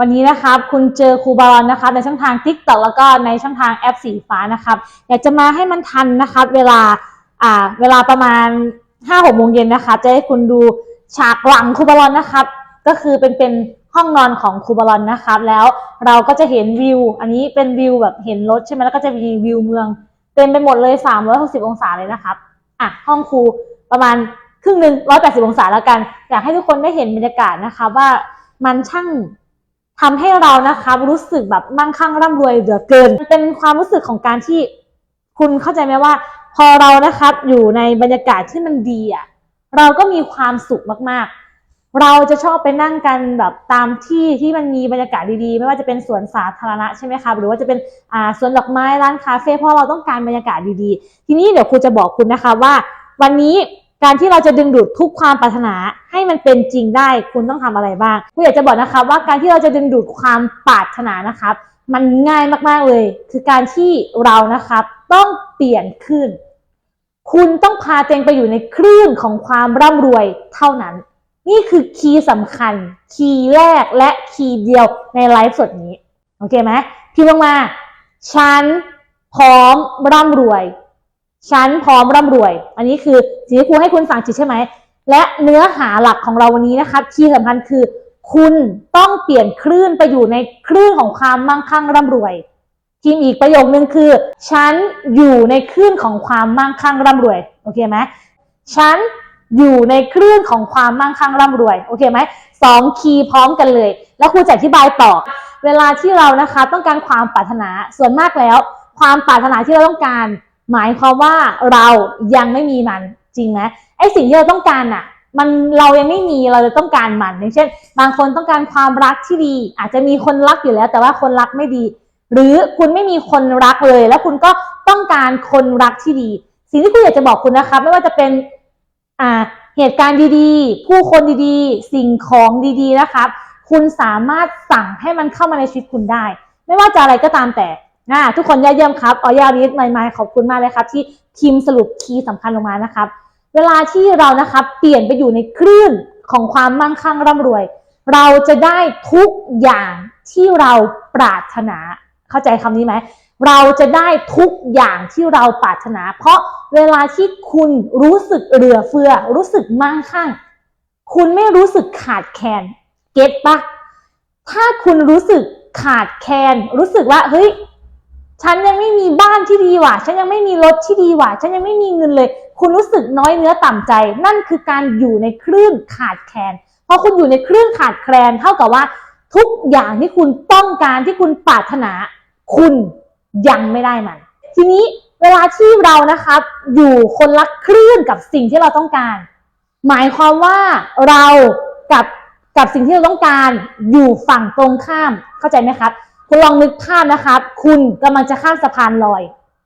วันนี้นะครับคุณเจอครูบาลนนะครับในช่องทาง t ิ k t o k แล้วก็ในช่องทางแอปสีฟ้านะครับอยากจะมาให้มันทันนะครับเวลาอ่าเวลาประมาณ5้าหกโมงเย็นนะคะจะให้คุณดูฉากหลังครูบาลนนะครับ ก็คือเป็นเป็นห้องนอนของครูบาลนนะครับ แล้วเราก็จะเห็นวิว อันนี้เป็นวิวแบบเห็นรถใช่ไหมแล้วก็จะมีวิวเมืองเต็มไปหมดเลย 360 องศาเลยนะครับอะห้องครูประมาณครึ่งหนึ่ง180 องศาแล้วกัน อยากให้ทุกคนได้เห็นบรรยากาศนะคะว่ามันช่าง ทำให้เรานะคะรู้สึกแบบมั่งคั่งร่ำรวยเหลือเกิน เป็นความรู้สึกของการที่คุณเข้าใจไหมว่า พอเรานะครับอยู่ในบรรยากาศที่มันดีอะเราก็มีความสุขมากๆ เราจะชอบไปนั่งกันแบบตามที่ที่มันมีบรรยากาศดีๆ ไม่ว่าจะเป็นสวนสาธารณะใช่ไหมครับหรือว่าจะเป็นอ่าสวนดอกไม้ร้านคาเฟ่เพราะเราต้องการบรรยากาศดีๆ ทีนี้เดี๋ยวครูจะบอกคุณนะคะว่า วันนี้ การที่เราจะดึงดูดทุกความปรารถนาให้มันเป็นจริงได้ คุณต้องทำอะไรบ้างครูอยากจะบอกนะคะว่าการที่เราจะดึงดูดความปรารถนานะครับ มันง่ายมากๆเลย คือการที่เรานะครับต้องเปลี่ยนคลื่นคุณต้องพาตัวเองไปอยู่ในคลื่นของความร่ำรวยเท่านั้น นี่คือคีย์สำคัญ คีย์แรกและคีย์เดียวในไลฟ์สดนี้ โอเคไหมพิมพ์ลงมา ฉันพร้อมร่ำรวย ฉันพร้อมร่ำรวย อันนี้คือสิ่งที่ครูให้คุณฟังจิตใช่ไหม และเนื้อหาหลักของเราวันนี้นะครับคีย์สำคัญคือ คุณต้องเปลี่ยนคลื่นไปอยู่ในคลื่นของความมั่งคั่งร่ำรวย ทีมอีกประโยคนึงคือ ฉันอยู่ในคลื่นของความมั่งคั่งร่ำรวย โอเคไหมฉันอยู่ในคลื่นของความมั่งคั่งร่ำรวย โอเคไหมสองคีย์พร้อมกันเลย แล้วครูจะอธิบายต่อ เวลาที่เรานะคะต้องการความปรารถนาส่วนมากแล้ว ความปรารถนาที่เราต้องการ หมายความว่าเรายังไม่มีมันจริงไหมไอสิ่งที่เราต้องการน่ะมันเรายังไม่มีเราจะต้องการมันอย่างเช่น บางคนต้องการความรักที่ดี อาจจะมีคนรักอยู่แล้ว แต่ว่าคนรักไม่ดี หรือคุณไม่มีคนรักเลย แล้วคุณก็ต้องการคนรักที่ดี สิ่งที่คุณอยากจะบอกคุณนะคะไม่ว่าจะเป็นอ่าเหตุการณ์ดีๆ ผู้คนดีๆ สิ่งของดีๆ นะครับ คุณสามารถสั่งให้มันเข้ามาในชีวิตคุณได้ ไม่ว่าจะอะไรก็ตามแต่ นะทุกคนยอดเยี่ยมครับออยาริสใหม่ๆขอบคุณมากเลยครับ ที่ทีมสรุปคีย์สำคัญลงมานะครับ เวลาที่เรานะครับเปลี่ยนไปอยู่ในคลื่นของความมั่งคั่งร่ำรวย เราจะได้ทุกอย่างที่เราปรารถนา เข้าใจคำนี้ไหมเราจะได้ทุกอย่างที่เราปรารถนา เพราะเวลาที่คุณรู้สึกเหลือเฟือ รู้สึกมั่งคั่ง คุณไม่รู้สึกขาดแคลนเก็ตปะถ้าคุณรู้สึกขาดแคลนรู้สึกว่าเฮ้ย ฉันยังไม่มีบ้านที่ดีว่ะ ฉันยังไม่มีรถที่ดีว่ะ ฉันยังไม่มีเงินเลย คุณรู้สึกน้อยเนื้อต่ำใจ นั่นคือการอยู่ในคลื่นขาดแคลนพอคุณอยู่ในคลื่นขาดแคลนเท่ากับว่า ทุกอย่างที่คุณต้องการที่คุณปรารถนา คุณยังไม่ได้มัน ทีนี้เวลาที่เรานะครับ อยู่คนละคลื่นกับสิ่งที่เราต้องการ หมายความว่าเรากับกับสิ่งที่เราต้องการอยู่ฝั่งตรงข้ามเข้าใจไหมครับ คุณลองนึกภาพนะครับคุณกำลังจะข้ามสะพานลอย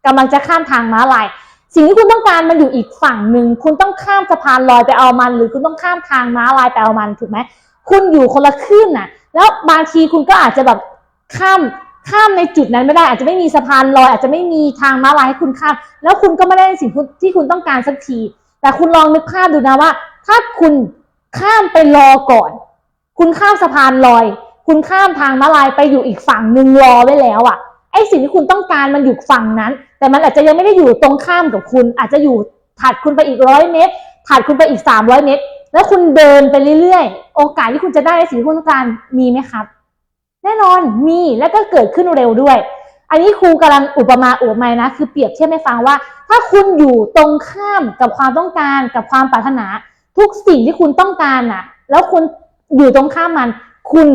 กำลังจะข้ามทางม้าลาย สิ่งที่คุณต้องการมันอยู่อีกฝั่งหนึ่ง คุณต้องข้ามสะพานลอยไปเอามัน หรือคุณต้องข้ามทางม้าลายไปเอามันถูกไหม คุณอยู่คนละคลื่นน่ะ แล้วบางทีคุณก็อาจจะแบบข้ามข้ามในจุดนั้นไม่ได้ อาจจะไม่มีสะพานลอย อาจจะไม่มีทางม้าลายให้คุณข้าม แล้วคุณก็ไม่ได้สิ่งที่คุณต้องการสักที แต่คุณลองนึกภาพดูนะว่า ถ้าคุณข้ามไปรอก่อน คุณข้ามสะพานลอย คุณข้ามทางมาลายไปอยู่อีกฝั่งหนึ่งรอไว้แล้วอะ่ะไอสิ่งที่คุณต้องการมันอยู่ฝั่งนั้น แต่มันอาจจะยังไม่ได้อยู่ตรงข้ามกับคุณ อาจจะอยู่ถัดคุณไปอีกร้อยเมตรถัดคุณไปอีกสามร้อยเมตร แล้วคุณเดินไปเรื่อยๆ โอกาสที่คุณจะได้สิ่งที่คุณต้องการมีไหมครับ แน่นอนมีและก็เกิดขึ้นเร็วด้วย อันนี้ครูกำลังอุปมาอุปไมยนะ คือเปรียบเทียบให้ฟังว่า ถ้าคุณอยู่ตรงข้ามกับความต้องการกับความปรารถนา ทุกสิ่งที่คุณต้องการน่ะ แล้วคุณอยู่ตรงข้ามมัน คุณ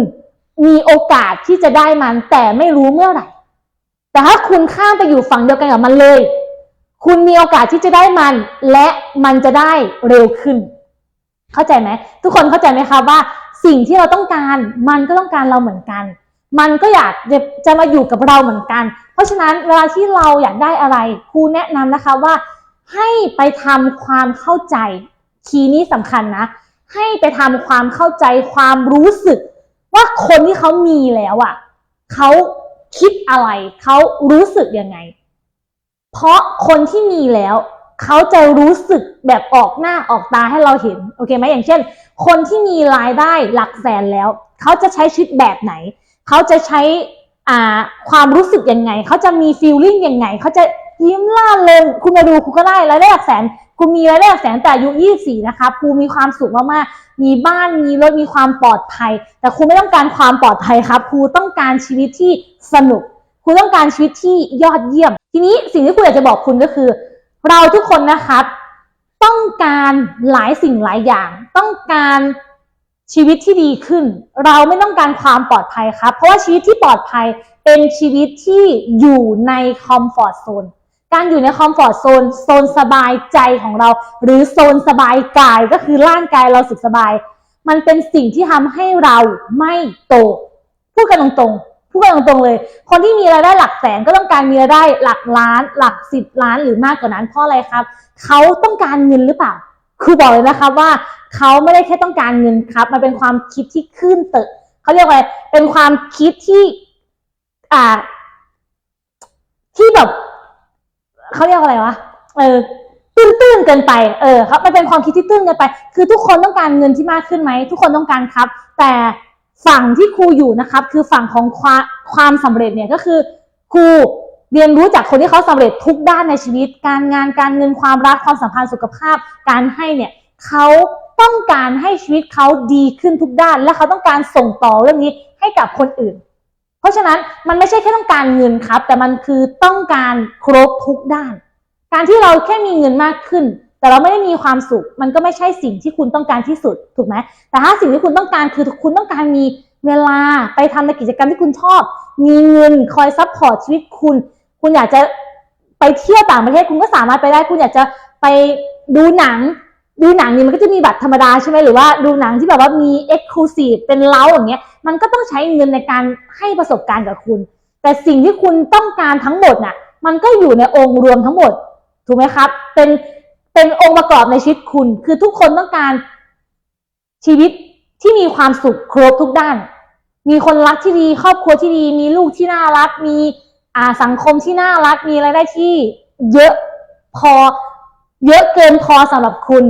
มีโอกาสที่จะได้มัน แต่ไม่รู้เมื่อไหร่ แต่ถ้าคุณข้ามไปอยู่ฝั่งเดียวกันกับมันเลย คุณมีโอกาสที่จะได้มัน และมันจะได้เร็วขึ้น เข้าใจไหมทุกคนเข้าใจไหมคะว่า สิ่งที่เราต้องการมันก็ต้องการเราเหมือนกัน มันก็อยากจะจะมาอยู่กับเราเหมือนกัน เพราะฉะนั้นเวลาที่เราอยากได้อะไรครูแนะนำนะคะว่า ให้ไปทำความเข้าใจคีย์นี้สำคัญนะ ให้ไปทำความเข้าใจความรู้สึก ว่าคนที่เขามีแล้วอะเขาคิดอะไร เขารู้สึกยังไง เพราะคนที่มีแล้วเขาจะรู้สึกแบบออกหน้าออกตาให้เราเห็นโอเคไหมอย่างเช่น คนที่มีรายได้หลักแสนแล้วเขาจะใช้ชีวิตแบบไหนเขาจะใช้อ่าความรู้สึกยังไงเขาจะมีฟีลลิ่งยังไงเขาจะยิ้มล่าเริงคุณมาดูคุณก็ได้รายได้หลักแสน คุณมีรายได้หลักแสนแต่อายุ24นะคะครูมีความสุขมากๆมีบ้านมีรถมีความปลอดภัย แต่ครูไม่ต้องการความปลอดภัยครับครูต้องการชีวิตที่สนุกครูต้องการชีวิตที่ยอดเยี่ยม ทีนี้สิ่งที่ครูอยากจะบอกคุณก็คือ เราทุกคนนะครับ ต้องการหลายสิ่งหลายอย่าง ต้องการชีวิตที่ดีขึ้น เราไม่ต้องการความปลอดภัยครับ เพราะว่าชีวิตที่ปลอดภัยเป็นชีวิตที่อยู่ในคอมฟอร์ทโซน การอยู่ในคอมฟอร์ทโซนโซนสบายใจของเรา หรือโซนสบายกายก็คือร่างกายเราสุขสบาย มันเป็นสิ่งที่ทำให้เราไม่โต พูดกันตรงๆพูดกันตรงๆเลย คนที่มีรายได้หลักแสนก็ต้องการมีรายได้หลักล้าน หลักสิบล้านหรือมากกว่านั้นเพราะอะไรครับ เขาต้องการเงินหรือเปล่าคือบอกเลยนะครับว่าเขาไม่ได้แค่ต้องการเงินครับ มันเป็นความคิดที่ขึ้นเตอะเขาเรียกว่าอะไรเป็นความคิดที่ อ่า ที่แบบ เขาเรียกว่าอะไรวะเออตื้นตื้นๆเกินไป เออครับมันเป็นความคิดที่ตื้นเกินไป คือทุกคนต้องการเงินที่มากขึ้นไหม ทุกคนต้องการครับ แต่ฝั่งที่ครูอยู่นะครับ คือฝั่งของความความสำเร็จเนี่ยก็คือครูเรียนรู้จากคนที่เขาสำเร็จทุกด้านในชีวิต การงานการเงินความรักความสัมพันธ์สุขภาพ การให้เนี่ยเขาต้องการให้ชีวิตเขาดีขึ้นทุกด้าน และเขาต้องการส่งต่อเรื่องนี้ให้กับคนอื่น ราะฉะนั้นมันไม่ใช่แค่ต้องการเงินครับ แต่มันคือต้องการครบทุกด้าน การที่เราแค่มีเงินมากขึ้น แต่เราไม่ได้มีความสุข มันก็ไม่ใช่สิ่งที่คุณต้องการที่สุดถูกไหมแต่ถ้าสิ่งที่คุณต้องการคือคุณต้องการมีเวลาไปทำในกิจกรรมที่คุณชอบ มีเงินคอยซัพพอร์ตชีวิตคุณ คุณอยากจะไปเที่ยวต่างประเทศคุณก็สามารถไปได้ คุณอยากจะไปดูหนัง ดูหนังนี่มันก็จะมีบัตรธรรมดาใช่ไหมหรือว่าดูหนังที่แบบว่ามี Exclusive เป็นเล้าอย่างเงี้ย มันก็ต้องใช้เงินในการให้ประสบการณ์กับคุณ แต่สิ่งที่คุณต้องการทั้งหมดน่ะ มันก็อยู่ในองค์รวมทั้งหมด ถูกไหมครับ เป็นเป็นองค์ประกอบในชีวิตคุณ คือทุกคนต้องการชีวิตที่มีความสุขครบทุกด้าน มีคนรักที่ดี ครอบครัวที่ดี มีลูกที่น่ารัก มีอ่าสังคมที่น่ารัก มีรายได้ที่เยอะพอ เยอะเกินพอสำหรับคุณ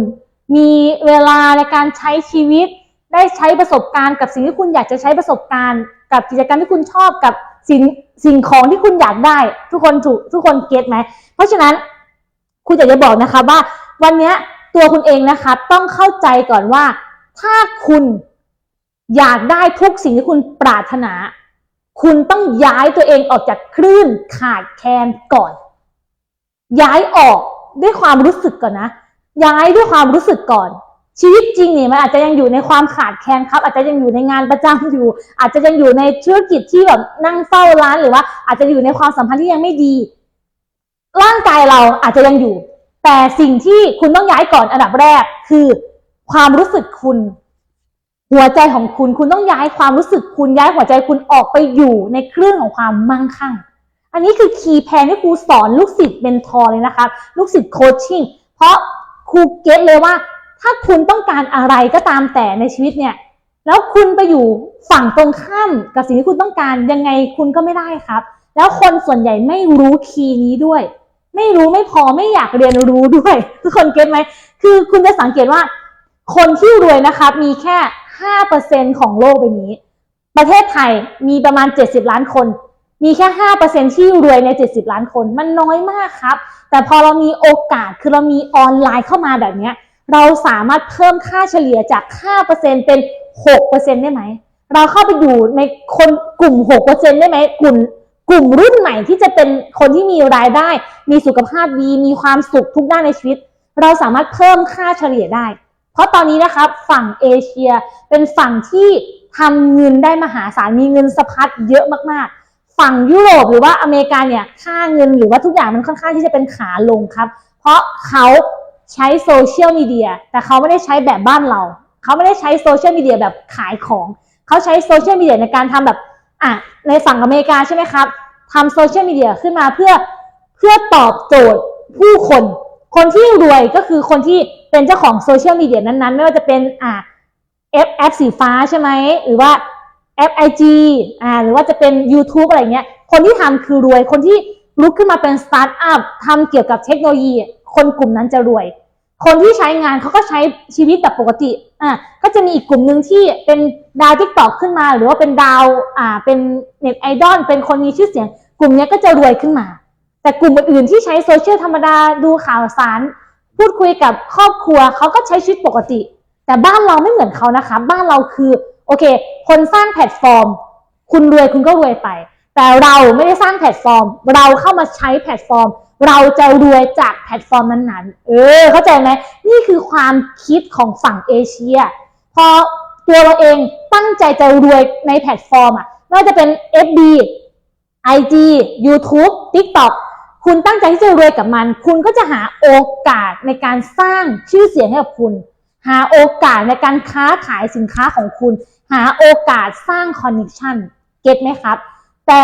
มีเวลาในการใช้ชีวิต ได้ใช้ประสบการณ์กับสิ่งที่คุณอยากจะใช้ประสบการณ์ กับกิจกรรมที่คุณชอบกับสิ่งสิ่งของที่คุณอยากได้ ทุกคนถูกทุกคนเก็ตไหมเพราะฉะนั้นคุณอยากจะบอกนะคะว่า วันนี้ตัวคุณเองนะคะ ต้องเข้าใจก่อนว่า ถ้าคุณอยากได้ทุกสิ่งที่คุณปรารถนา คุณต้องย้ายตัวเองออกจากคลื่นขาดแคลนก่อน ย้ายออกด้วยความรู้สึกก่อนนะ ย้ายด้วยความรู้สึกก่อน ชีวิตจริงเนี่ยมันอาจจะยังอยู่ในความขาดแคลนครับ อาจจะยังอยู่ในงานประจำอยู่ อาจจะยังอยู่ในธุรกิจที่แบบนั่งเฝ้าร้านหรือว่า อาจจะอยู่ในความสัมพันธ์ที่ยังไม่ดี ร่างกายเราอาจจะยังอยู่ แต่สิ่งที่คุณต้องย้ายก่อนอันดับแรกคือ ความรู้สึกคุณ หัวใจของคุณคุณต้องย้ายความรู้สึกคุณย้ายหัวใจคุณออกไปอยู่ในคลื่นของความมั่งคั่ง อันนี้คือคีย์แพนที่ครูสอนลูกศิษย์เมนทอร์เลยนะคะลูกศิษย์โคชชิ่งเพราะครูเก็ตเลยว่า ถ้าคุณต้องการอะไรก็ตามแต่ในชีวิตเนี่ย แล้วคุณไปอยู่ฝั่งตรงข้ามกับสิ่งที่คุณต้องการยังไงคุณก็ไม่ได้ครับ แล้วคนส่วนใหญ่ไม่รู้คีย์นี้ด้วย ไม่รู้ไม่พอไม่อยากเรียนรู้ด้วย ทุกคนเก็ตไหมคือคุณจะสังเกตว่า คนที่รวยนะครับมีแค่ห้าเปอร์เซ็นของโลกใบนี้ ประเทศไทยมีประมาณเจ็ดสิบล้านคน มีแค่ห้าเปอร์เซ็นที่รวยในเจ็ดสิบล้านคน มันน้อยมากครับ แต่พอเรามีโอกาสคือเรามีออนไลน์เข้ามาแบบเนี้ย เราสามารถเพิ่มค่าเฉลี่ยจาก 5%เป็น 6%ได้ไหม เราเข้าไปอยู่ในคนกลุ่ม 6%ได้ไหมกลุ่มกลุ่มรุ่นใหม่ที่จะเป็นคนที่มีรายได้ มีสุขภาพดี มีความสุขทุกด้านในชีวิต เราสามารถเพิ่มค่าเฉลี่ยได้ เพราะตอนนี้นะครับฝั่งเอเชียเป็นฝั่งที่ทำเงินได้มหาศาล มีเงินสะพัดเยอะมากๆ ฝั่งยุโรปหรือว่าอเมริกาเนี่ย ค่าเงินหรือว่าทุกอย่างมันค่อนข้างที่จะเป็นขาลงครับ เพราะเขา ใช้โซเชียลมีเดียแต่เขาไม่ได้ใช้แบบบ้านเรา เขาไม่ได้ใช้โซเชียลมีเดียแบบขายของ เขาใช้โซเชียลมีเดียในการทำแบบอะในฝั่งอเมริกาใช่ไหมครับทำโซเชียลมีเดียขึ้นมาเพื่อเพื่อตอบโจทย์ผู้คน คนที่รวยก็คือคนที่เป็นเจ้าของโซเชียลมีเดียนั้นๆ ไม่ว่าจะเป็นอะแอปแอปสีฟ้าใช่ไหมหรือว่าแอป IG อ่าหรือว่าจะเป็น YouTube อะไรเงี้ย คนที่ทำคือรวย คนที่ลุกขึ้นมาเป็นสตาร์ทอัพทำเกี่ยวกับเทคโนโลยี คนกลุ่มนั้นจะรวย คนที่ใช้งานเขาก็ใช้ชีวิตแบบปกติอะก็จะมีอีกกลุ่มหนึ่งที่เป็นดาวทิกตอกขึ้นมา หรือว่าเป็นดาวอ่าเป็นเน็ตไอดอลเป็นคนมีชื่อเสียง กลุ่มนี้ก็จะรวยขึ้นมา แต่กลุ่มอื่นๆที่ใช้โซเชียลธรรมดาดูข่าวสาร พูดคุยกับครอบครัวเขาก็ใช้ชีวิตปกติ แต่บ้านเราไม่เหมือนเขานะคะ บ้านเราคือโอเค คนสร้างแพลตฟอร์ม คุณรวยคุณก็รวยไป แต่เราไม่ได้สร้างแพลตฟอร์ม เราเข้ามาใช้แพลตฟอร์ม เราจะรวยจากแพลตฟอร์มนั้นๆ เออ เข้าใจไหมนี่คือความคิดของฝั่งเอเชีย พอตัวเราเองตั้งใจจะรวยในแพลตฟอร์มอะไม่ว่าจะเป็น FB IG YouTube TikTok คุณตั้งใจที่จะรวยกับมัน คุณก็จะหาโอกาสในการสร้างชื่อเสียงให้กับคุณ หาโอกาสในการค้าขายสินค้าของคุณ หาโอกาสสร้างคอนเน c ชันเก็ตไหมครับ แต่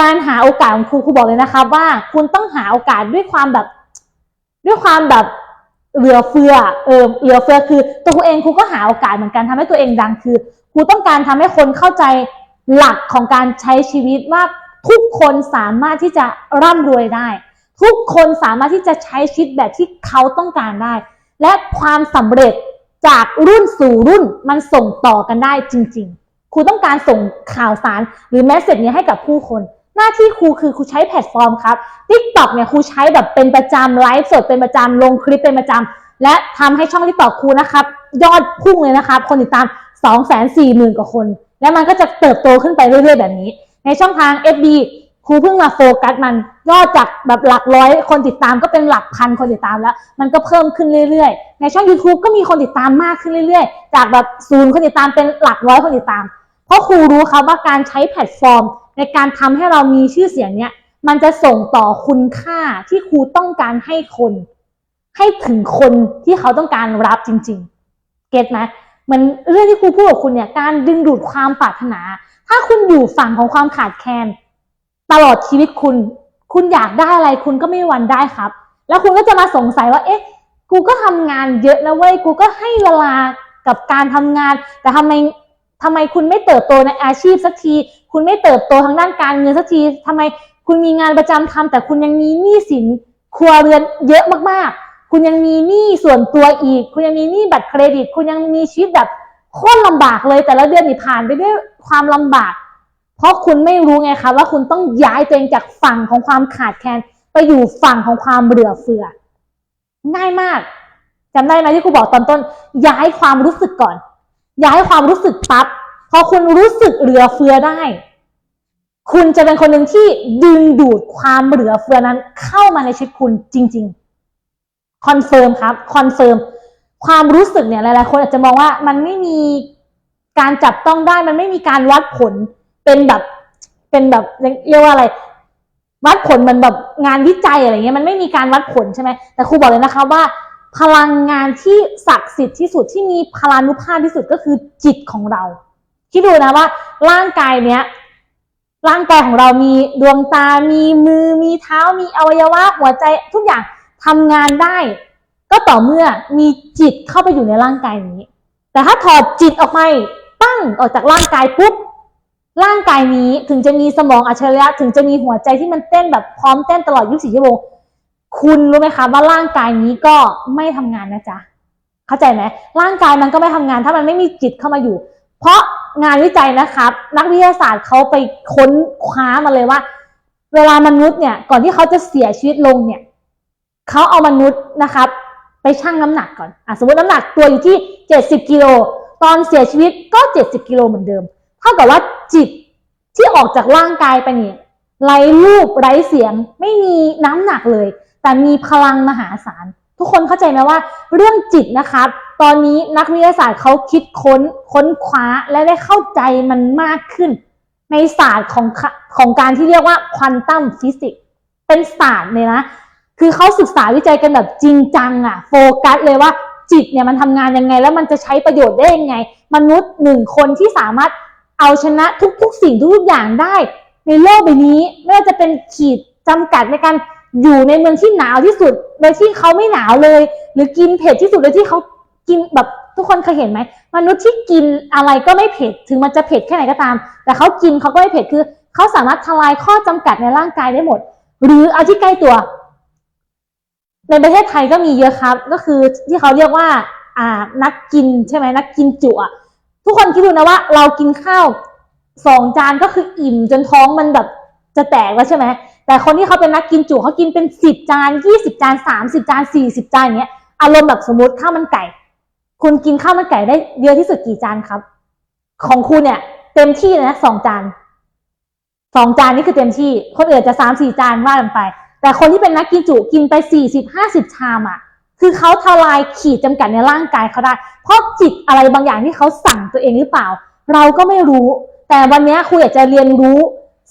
การหาโอกาสของครูครูบอกเลยนะครับว่าคุณต้องหาโอกาสด้วยความแบบ ด้วยความแบบเหลือเฟือ เออเหลือเฟือคือ ตัวครูเองครูก็หาโอกาสเหมือนกันทำให้ตัวเองดังคือครูต้องการทำให้คนเข้าใจหลักของการใช้ชีวิตว่าทุกคนสามารถที่จะร่ำรวยได้ ทุกคนสามารถที่จะใช้ชีวิตแบบที่เขาต้องการได้ และความสำเร็จจากรุ่นสู่รุ่นมันส่งต่อกันได้จริง ๆครูต้องการส่งข่าวสารหรือแมสเซจนี้ให้กับผู้คน หน้าที่ครูคือครูใช้แพลตฟอร์มครับ TikTok เนี่ยครูใช้แบบเป็นประจำไลฟ์สดเป็นประจำลงคลิปเป็นประจำและทำให้ช่อง TikTok ครูนะครับ ยอดพุ่งเลยนะครับ คนติดตาม 2 4 0 0 0 0 กว่าคน และมันก็จะเติบโตขึ้นไปเรื่อยๆ แบบนี้ ในช่องทาง FB ครูเพิ่งมาโฟกัสมันยอดจากแบบหลักร้อยคนติดตามก็เป็นหลักพันคนติดตามแล้ว มันก็เพิ่มขึ้นเรื่อยๆ ในช่อง YouTube ก็มีคนติดตามมากขึ้นเรื่อยๆ จากแบบศูนย์คนติดตามเป็นหลักร้อยคนติดตาม เพราะครูรู้ครับว่าการใช้แพลตฟอร์ม ในการทำให้เรามีชื่อเสียงเนี่ยมันจะส่งต่อคุณค่าที่ครูต้องการให้คน ให้ถึงคนที่เขาต้องการรับจริง ๆ เก็ตไหมเหมันเรื่องที่ครูพูดกับคุณเนี่ยการดึงดูดความปรารถนา ถ้าคุณอยู่ฝั่งของความขาดแคลนตลอดชีวิตคุณ คุณอยากได้อะไรคุณก็ไม่วันได้ครับ แล้วคุณก็จะมาสงสัยว่า เอ๊ะ กูก็ทำงานเยอะนะเว้ยกูก็ให้เวลากับการทำงาน แต่ทำไม ทำไมคุณไม่เติบโตในอาชีพสักที คุณไม่เติบโตทางด้านการเงินสักทีทำไมคุณมีงานประจำทำแต่คุณยังมีหนี้สินครัวเรือนเยอะมากๆ คุณยังมีหนี้ส่วนตัวอีก คุณยังมีหนี้บัตรเครดิต คุณยังมีชีวิตแบบโคตรลำบากเลย แต่ละเดือนนี่ผ่านไปด้วยความลำบาก เพราะคุณไม่รู้ไงคะว่าคุณต้องย้ายตัวเองจากฝั่งของความขาดแคลนไปอยู่ฝั่งของความเหลือเฟือ ง่ายมากจำได้ไหมที่ครูบอกตอนต้น ย้ายความรู้สึกก่อน ย้ายความรู้สึกปั๊บพอคุณรู้สึกเหลือเฟือได้ คุณจะเป็นคนหนึ่งที่ดึงดูดความเหลือเฟือนั้น เข้ามาในชีวิตคุณจริง ๆ คอนเฟิร์มครับ คอนเฟิร์ม ความรู้สึกเนี่ยหลายๆคนอาจจะมองว่ามันไม่มีการจับต้องได้ มันไม่มีการวัดผล เป็นแบบ เป็นแบบเรียกว่าอะไร วัดผลมันแบบงานวิจัยอะไรเงี้ย มันไม่มีการวัดผลใช่ไหมแต่ครูบอกเลยนะคะว่า พลังงานที่ศักดิ์สิทธิ์ที่สุดที่มีพลานุภาพที่สุดก็คือจิตของเราคิดดูนะว่า ร่างกายเนี้ยร่างกายของเรามีดวงตา มีมือ มีเท้า มีอวัยวะ หัวใจ ทุกอย่างทำงานได้ ก็ต่อเมื่อมีจิตเข้าไปอยู่ในร่างกายนี้ แต่ถ้าถอดจิตออกไปตั้งออกจากร่างกายปุ๊บ ร่างกายนี้ถึงจะมีสมองอัจฉริยะ ถึงจะมีหัวใจที่มันเต้นแบบพร้อมเต้นตลอด 24 ชั่วโมง คุณรู้ไหมคะว่าร่างกายนี้ก็ไม่ทำงานนะจ๊ะเข้าใจไหมร่างกายมันก็ไม่ทำงาน ถ้ามันไม่มีจิตเข้ามาอยู่ เพราะงานวิจัยนะครับ นักวิทยาศาสตร์เขาไปค้นคว้ามาเลยว่า เวลามนุษย์เนี่ย ก่อนที่เขาจะเสียชีวิตลงเนี่ยเขาเอามนุษย์นะครับ ไปชั่งน้ำหนักก่อนอสมมติน้ำหนักตัวอยู่ที่ 70กิโลตอนเสียชีวิตก็ 70กิโลเหมือนเดิมเท่ากับว่าจิตที่ออกจากร่างกายไปเนี่ยไร้รูปไร้เสียง ไม่มีน้ำหนักเลย แต่มีพลังมหาศาล ทุกคนเข้าใจไหมว่า เรื่องจิตนะครับ ตอนนี้นักวิทยาศาสตร์เขาคิดค้นค้นคว้าและได้เข้าใจมันมากขึ้น ในศาสตร์ของของการที่เรียกว่าควอนตัมฟิสิกส์เป็นศาสตร์เลยนะ คือเขาศึกษาวิจัยกันแบบจริงจังอะโฟกัสเลยว่าจิตเนี่ยมันทำงานยังไง แล้วมันจะใช้ประโยชน์ได้ยังไง มนุษย์หนึ่งคนที่สามารถเอาชนะทุกๆ สิ่งทุกอย่างได้ ในโลกใบนี้ไม่ว่าจะเป็นขีดจำกัดในการ อยู่ในเมืองที่หนาวที่สุดโดยที่เขาไม่หนาวเลย หรือกินเผ็ดที่สุดโดยที่เขากินแบบทุกคนเคยเห็นไหมมนุษย์ที่กินอะไรก็ไม่เผ็ดถึงมันจะเผ็ดแค่ไหนก็ตาม แต่เขากินเขาก็ไม่เผ็ดคือเขาสามารถทลายข้อจำกัดในร่างกายได้หมด หรือเอาที่ใกล้ตัว ในประเทศไทยก็มีเยอะครับ ก็คือที่เขาเรียกว่า อ่านักกินใช่ไหมนักกินจุอะทุกคนคิดดูนะว่า เรากินข้าวสองจานก็คืออิ่มจนท้องมันแบบจะแตกแล้วใช่ไหม แต่คนที่เขาเป็นนักกินจุเขากินเป็นสิบจานยี่สิบจานสามสิบจานสี่สิบจานอย่างเงี้ยอารมณ์แบบสมมติข้าวมันไก่ คุณกินข้าวมันไก่ได้เยอะที่สุดกี่จานครับ ของคุณเนี่ย เต็มที่เลยนะสองจานสองจานนี่คือเต็มที่ คนอื่นจะสามสี่จานว่ากันไป แต่คนที่เป็นนักกินจุกินไปสี่สิบห้าสิบชามอะคือเขาทลายขีดจำกัดในร่างกายเขาได้ เพราะจิตอะไรบางอย่างที่เขาสั่งตัวเองหรือเปล่า เราก็ไม่รู้ แต่วันนี้ครูอยากจะเรียนรู้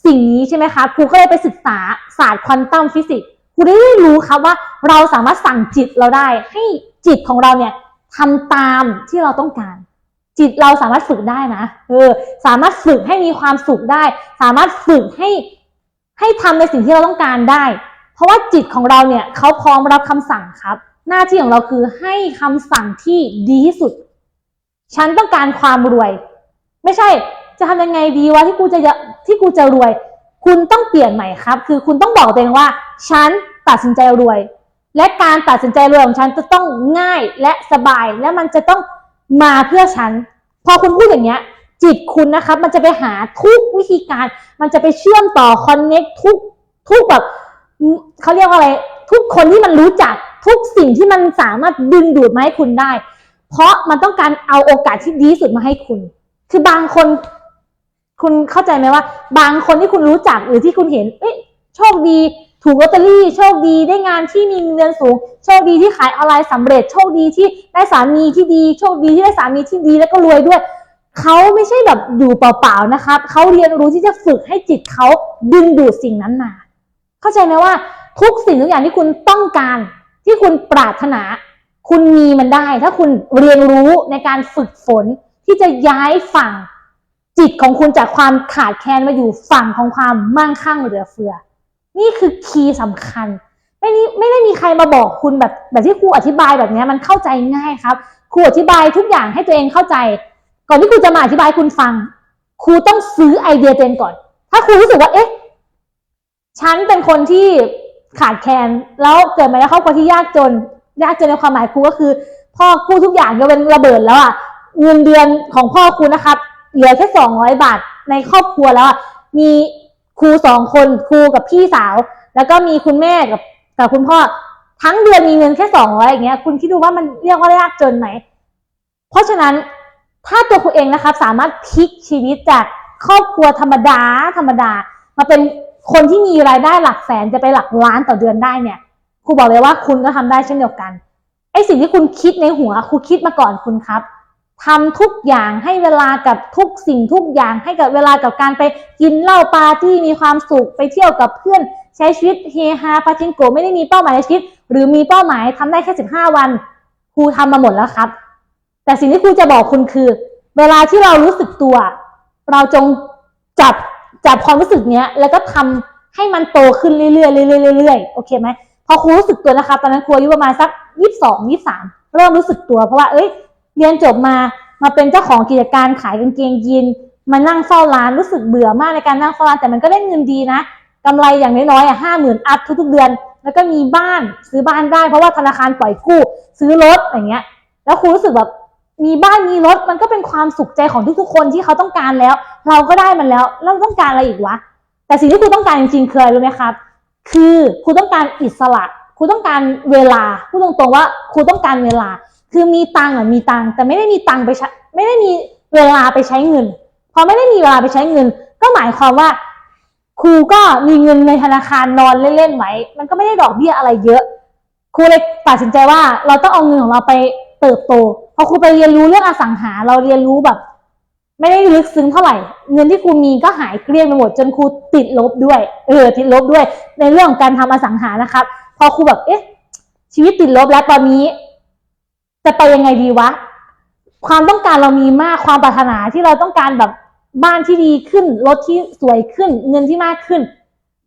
สิ่งนี้ใช่ไหมคะครูก็เลยไปศึกษาศาสตร์ควอนตัมฟิสิกส์ครูได้รู้ครับว่าเราสามารถสั่งจิตเราได้ ให้จิตของเราเนี่ยทำตามที่เราต้องการ จิตเราสามารถฝึกได้นะเออสามารถฝึกให้มีความสุขได้ สามารถฝึกให้ให้ทำในสิ่งที่เราต้องการได้ เพราะว่าจิตของเราเนี่ยเขาพร้อมรับคำสั่งครับ หน้าที่ของเราคือให้คำสั่งที่ดีที่สุด ฉันต้องการความรวย ไม่ใช่ จะทำยังไงดีวะที่กูจะที่กูจะรวย คุณต้องเปลี่ยนใหม่ครับ คือคุณต้องบอกตัวเองว่า ฉันตัดสินใจรวย และการตัดสินใจรวยของฉันจะต้องง่ายและสบาย และมันจะต้องมาเพื่อฉัน พอคุณพูดอย่างเงี้ย จิตคุณนะครับ มันจะไปหาทุกวิธีการ มันจะไปเชื่อมต่อคอนเน็กทุกทุกแบบเขาเรียกว่าอะไร ทุกคนที่มันรู้จักทุกสิ่งที่มันสามารถดึงดูดมาให้คุณได้ เพราะมันต้องการเอาโอกาสที่ดีสุดมาให้คุณ คือบางคน คุณเข้าใจไหมว่า บางคนที่คุณรู้จักหรือที่คุณเห็น เอ๊ะโชคดี ถูกลอตเตอรี่ โชคดีได้งานที่มีเงินสูง โชคดีที่ขายออนไลน์สำเร็จ โชคดีที่ได้สามีที่ดี โชคดีที่ได้สามีที่ดีแล้วก็รวยด้วย เขาไม่ใช่แบบอยู่เปล่าๆนะครับเขาเรียนรู้ที่จะฝึกให้จิตเขาดึงดูดสิ่งนั้นมา เข้าใจไหมว่า ทุกสิ่งทุกอย่างที่คุณต้องการ ที่คุณปรารถนา คุณมีมันได้ ถ้าคุณเรียนรู้ในการฝึกฝนที่จะย้ายฝั่ง จิตของคุณจากความขาดแคลนมาอยู่ฝั่งของความมั่งคั่งเหลือเฟือ นี่คือคีย์สำคัญ ไม่นี้ไม่ได้มีใครมาบอกคุณแบบแบบที่ครูอธิบายแบบนี้มันเข้าใจง่ายครับครูอธิบายทุกอย่างให้ตัวเองเข้าใจ ก่อนที่ครูจะมาอธิบายคุณฟังครูต้องซื้อไอเดียตัวเองก่อน ถ้าครูรู้สึกว่าเอ๊ะฉันเป็นคนที่ขาดแคลนแล้วเกิดมาในครอบครัวที่ยากจน ยากจนในความหมายครูก็คือ พ่อกู้ทุกอย่างยกเป็นระเบิดแล้วอะเงินเดือนของพ่อครูนะครับ เหลือแค่สองร้อยบาทในครอบครัวแล้วมีครูสองคนครูกับพี่สาว แล้วก็มีคุณแม่กับกับคุณพ่อทั้งเดือนมีเงินแค่สองร้อยอย่างเงี้ยคุณคิดดูว่ามันเรียกว่ายากจนไหม เพราะฉะนั้นถ้าตัวคุณเองนะครับ สามารถพลิกชีวิตจากครอบครัวธรรมดาธรรมดา มาเป็นคนที่มีรายได้หลักแสนจะไปหลักล้านต่อเดือนได้เนี่ยครูบอกเลยว่าคุณก็ทำได้เช่นเดียวกันไอ้สิ่งที่คุณคิดในหัวครูคิดมาก่อนคุณครับ ทำทุกอย่างให้เวลากับทุกสิ่งทุกอย่างให้กับเวลากับการไปกินเหล้าปาร์ตี้มีความสุขไปเที่ยวกับเพื่อน ใช้ชีวิตเฮฮาปาจิงโกไม่ได้มีเป้าหมายในชีวิต หรือมีเป้าหมายทำได้แค่สิบห้าวันครูทำมาหมดแล้วครับ แต่สิ่งที่ครูจะบอกคุณคือ เวลาที่เรารู้สึกตัว เราจงจับจับความรู้สึกเนี้ย แล้วก็ทำให้มันโตขึ้นเรื่อยๆเรื่อยๆเรื่อยๆโอเคไหมพอครูรู้สึกตัวนะคะตอนนั้นครูอายุประมาณสักยี่สิบสองยี่สามเริ่มรู้สึกตัวเพราะว่าเอ้ย เรียนจบมามาเป็นเจ้าของกิจการขายกางเกงยีนมานั่งเฝ้าร้านรู้สึกเบื่อมากในการนั่งเฝ้าร้านแต่มันก็ได้เงินดีนะกำไรอย่างน้อยๆอะห้าหมื่นอัพทุกๆเดือน แล้วก็มีบ้านซื้อบ้านได้ เพราะว่าธนาคารปล่อยกู้ซื้อรถอย่างเงี้ย แล้วครูรู้สึกแบบมีบ้านมีรถมันก็เป็นความสุขใจของทุกๆ คนที่เขาต้องการแล้ว เราก็ได้มันแล้วเราต้องการอะไรอีกวะแต่สิ่งที่ครูต้องการจริงๆคืออะไรรู้ไหมครับ คือครูต้องการอิสระครูต้องการเวลาพูดตรงๆว่าครูต้องการเวลา คือมีตังค์อะมีตังค์แต่ไม่ได้มีตังค์ไปใช้ไม่ได้มีเวลาไปใช้เงิน พอไม่ได้มีเวลาไปใช้เงิน ก็หมายความว่า ครูก็มีเงินในธนาคารนอนเล่นๆไว้มันก็ไม่ได้ดอกเบี้ยอะไรเยอะ ครูเลยตัดสินใจว่าเราต้องเอาเงินของเราไปเติบโตพอครูไปเรียนรู้เรื่องอสังหา เราเรียนรู้แบบ ไม่ได้ลึกซึ้งเท่าไหร่ เงินที่ครูมีก็หายเกลี้ยงไปหมดจนครูติดลบด้วย เออติดลบด้วย ในเรื่องของการทำอสังหานะครับ พอครูแบบเอ๊ะชีวิตติดลบแล้วตอนนี้ จะไปยังไงดีวะ ความต้องการเรามีมากความปรารถนาที่เราต้องการแบบบ้านที่ดีขึ้นรถที่สวยขึ้น เงินที่มากขึ้น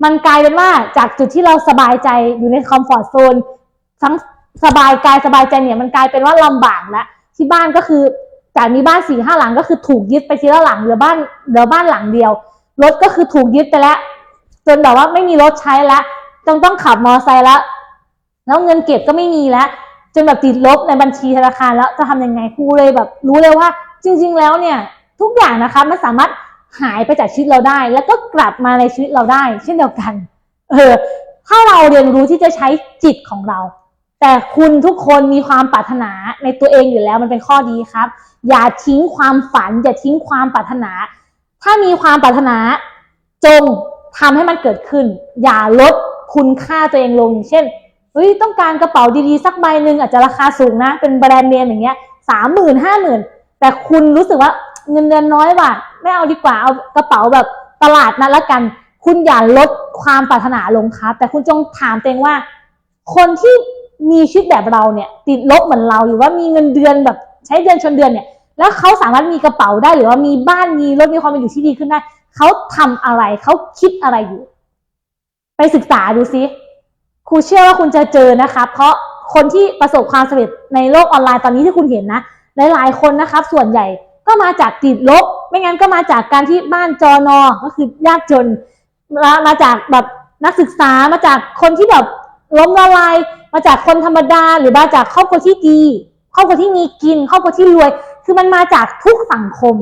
มันกลายเป็นว่าจากจุดที่เราสบายใจอยู่ในคอมฟอร์ทโซนทั้งสบายกายสบายใจเนี่ยมันกลายเป็นว่าลำบากแล้วที่บ้านก็คือจากมีบ้านสี่ห้าหลังก็คือถูกยึดไปทีละหลังเหลือบ้านเหลือบ้านหลังเดียวรถก็คือถูกยึดไปแล้ว จนแบบว่าไม่มีรถใช้แล้วจงต้องขับมอเตอร์ไซค์แล้วแล้วเงินเก็บก็ไม่มีแล้ว จนแบบติดลบในบัญชีธนาคารแล้วจะทำยังไงครูเลยแบบรู้เลยว่า จริง ๆ แล้วเนี่ยทุกอย่างนะคะมันสามารถหายไปจากชีวิตเราได้ แล้วก็กลับมาในชีวิตเราได้ เช่นเดียวกัน เออ ถ้าเราเรียนรู้ที่จะใช้จิตของเรา แต่คุณทุกคนมีความปรารถนาในตัวเองอยู่แล้วมันเป็นข้อดีครับ อย่าทิ้งความฝัน อย่าทิ้งความปรารถนา ถ้ามีความปรารถนา จงทำให้มันเกิดขึ้น อย่าลดคุณค่าตัวเองลง เช่น เฮ้ยต้องการกระเป๋าดีๆ สักใบหนึ่งอาจจะราคาสูงนะ เป็นแบรนด์เนมอย่างเงี้ยสามหมื่นห้าหมื่นแต่คุณรู้สึกว่าเงินเดือนน้อยว่ะไม่เอาดีกว่าเอากระเป๋าแบบตลาดนัดละกัน คุณอย่าลดความปรารถนาลงครับแต่คุณจงถามตัวเองว่า คนที่มีชีวิตแบบเราเนี่ย ติดลบเหมือนเราหรือว่ามีเงินเดือนแบบใช้เดือนชนเดือนเนี่ย แล้วเขาสามารถมีกระเป๋าได้หรือว่ามีบ้านมีรถมีความเป็นอยู่ที่ดีขึ้นได้เขาทำอะไรเขาคิดอะไรอยู่ ไปศึกษาดูซิ รูเชื่อว่าคุณจะเจอนะคะ เพราะคนที่ประสบความสำเร็จในโลกออนไลน์ตอนนี้ที่คุณเห็นนะ หลาย ๆ คนนะครับ ส่วนใหญ่ก็มาจากติดลบ ไม่งั้นก็มาจากการที่บ้านจอนอ ก็คือยากจนมามาจากแบบนักศึกษา มาจากคนที่แบบล้มละลาย มาจากคนธรรมดา หรือมาจากครอบครัวที่ดี ครอบครัวที่มีกิน ครอบครัวที่รวย คือมันมาจากทุกสังคม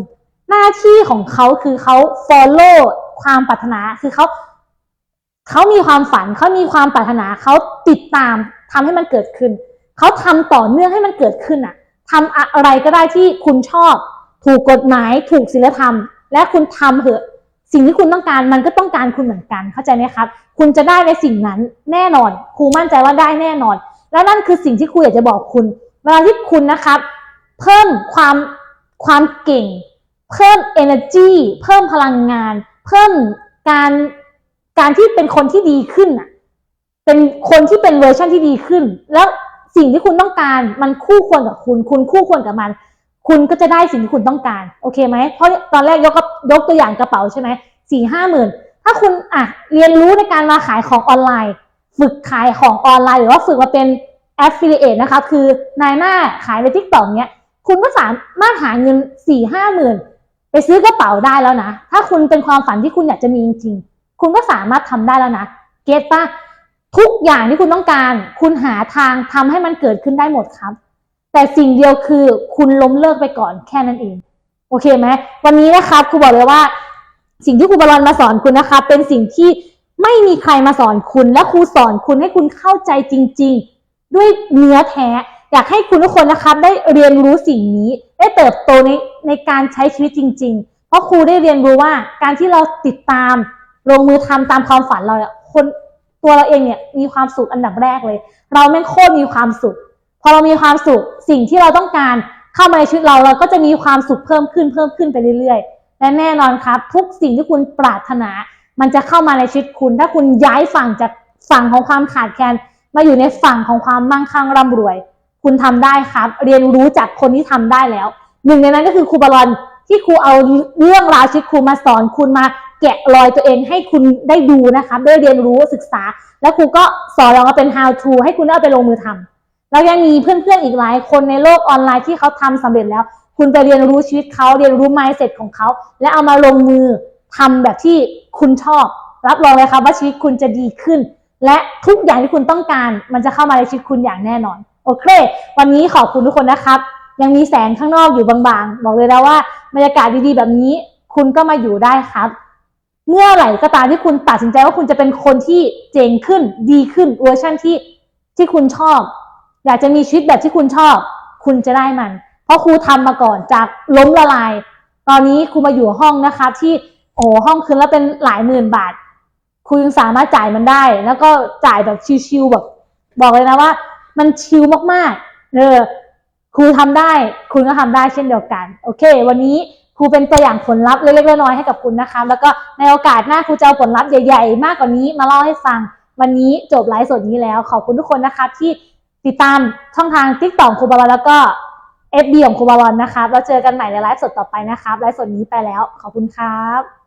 หน้าที่ของเขาคือเขา follow ความปรารถนา คือเขา เขามีความฝันเขามีความปรารถนาเขาติดตามทำให้มันเกิดขึ้น เขาทำต่อเนื่องให้มันเกิดขึ้นอะทำอะไรก็ได้ที่คุณชอบ ถูกกฎหมายถูกศีลธรรม และคุณทำเถอะสิ่งที่คุณต้องการมันก็ต้องการคุณเหมือนกันเข้าใจไหมครับ คุณจะได้ในสิ่งนั้นแน่นอน ครูมั่นใจว่าได้แน่นอน และนั่นคือสิ่งที่ครูอยากจะบอกคุณ เวลาที่คุณนะครับ เพิ่มความความเก่ง เพิ่ม energy เพิ่มพลังงาน เพิ่มการ การที่เป็นคนที่ดีขึ้นอะ เป็นคนที่เป็นเวอร์ชันที่ดีขึ้น แล้วสิ่งที่คุณต้องการมันคู่ควรกับคุณ คุณคู่ควรกับมัน คุณก็จะได้สิ่งที่คุณต้องการ โอเคไหม เพราะตอนแรกยกยกตัวอย่างกระเป๋าใช่ไหมสี่ห้าหมื่นถ้าคุณอะเรียนรู้ในการมาขายของออนไลน์ ฝึกขายของออนไลน์ หรือว่าฝึกมาเป็น affiliate นะคะ คือนายหน้าขายในทิกตอกเนี้ย คุณก็สามารถหาเงินสี่ห้าหมื่นไปซื้อกระเป๋าได้แล้วนะ ถ้าคุณเป็นความฝันที่คุณอยากจะมีจริงๆ คุณก็สามารถทำได้แล้วนะ เก็ตปะทุกอย่างที่คุณต้องการ คุณหาทางทำให้มันเกิดขึ้นได้หมดครับ แต่สิ่งเดียวคือคุณล้มเลิกไปก่อนแค่นั้นเอง โอเคไหม วันนี้นะครับครูบอกเลยว่า สิ่งที่ครูบอลมาสอนคุณนะคะ เป็นสิ่งที่ไม่มีใครมาสอนคุณ และครูสอนคุณให้คุณเข้าใจจริง ๆ ด้วยเนื้อแท้ อยากให้คุณทุกคนนะครับ ได้เรียนรู้สิ่งนี้ ได้เติบโตในในการใช้ชีวิตจริง ๆ เพราะครูได้เรียนรู้ว่าการที่เราติดตาม ลงมือทำตามความฝันเราเนี่ยคนตัวเราเองเนี่ยมีความสุขอันดับแรกเลย เราแม่งโคตรมีความสุข พอเรามีความสุขสิ่งที่เราต้องการเข้ามาในชีวิตเราเราก็จะมีความสุขเพิ่มขึ้นเพิ่มขึ้นไปเรื่อยๆ และแน่นอนครับ ทุกสิ่งที่คุณปรารถนา มันจะเข้ามาในชีวิตคุณ ถ้าคุณย้ายฝั่งจากฝั่งของความขาดแคลนมาอยู่ในฝั่งของความมั่งคั่งร่ำรวย คุณทำได้ครับ เรียนรู้จากคนที่ทำได้แล้ว หนึ่งในนั้นก็คือครูบอลอนที่ครูเอาเรื่องราวชีวิตครูมาสอนคุณมา แกะรอยตัวเองให้คุณได้ดูนะคะได้เรียนรู้ศึกษา แล้วครูก็สอนเรามาเป็น how to ให้คุณได้เอาไปลงมือทำแล้วยังมีเพื่อนๆอีกหลายคนในโลกออนไลน์ที่เขาทำสำเร็จแล้ว คุณไปเรียนรู้ชีวิตเขาเรียนรู้ mindset ของเขา และเอามาลงมือทำแบบที่คุณชอบ รับรองเลยครับว่าชีวิตคุณจะดีขึ้น และทุกอย่างที่คุณต้องการ มันจะเข้ามาในชีวิตคุณอย่างแน่นอน โอเค วันนี้ขอบคุณทุกคนนะครับ ยังมีแสงข้างนอกอยู่บางๆ บอกเลยนะว่าบรรยากาศดีๆ แบบนี้ คุณก็มาอยู่ได้ครับ เมื่อไหร่ก็ตามที่คุณตัดสินใจว่าคุณจะเป็นคนที่เจ๋งขึ้นดีขึ้นเวอร์ชันที่ที่คุณชอบ อยากจะมีชีวิตแบบที่คุณชอบ คุณจะได้มัน เพราะครูทำมาก่อนจากล้มละลาย ตอนนี้ครูมาอยู่ห้องนะคะ ที่โอ้ห้องคืนแล้วเป็นหลายหมื่นบาทคุณยังสามารถจ่ายมันได้ แล้วก็จ่ายแบบชิวๆแบบบอกเลยนะว่า มันชิลมากๆเออครูทำได้ คุณก็ทำได้เช่นเดียวกัน โอเค วันนี้ ครูเป็นตัวอย่างผลลัพธ์เล็กๆน้อยๆให้กับคุณนะคะ แล้วก็ในโอกาสหน้าครูจะเอาผลลัพธ์ใหญ่ๆ มากกว่านี้มาเล่าให้ฟัง วันนี้จบไลฟ์สดนี้แล้ว ขอบคุณทุกคนนะคะที่ติดตามช่องทางทิกตอกครูบาลอนแล้วก็เอฟบีของครูบาลอนนะคะแล้วเจอกันใหม่ในไลฟ์สดต่อไปนะครับไลฟ์สดนี้ไปแล้วขอบคุณครับ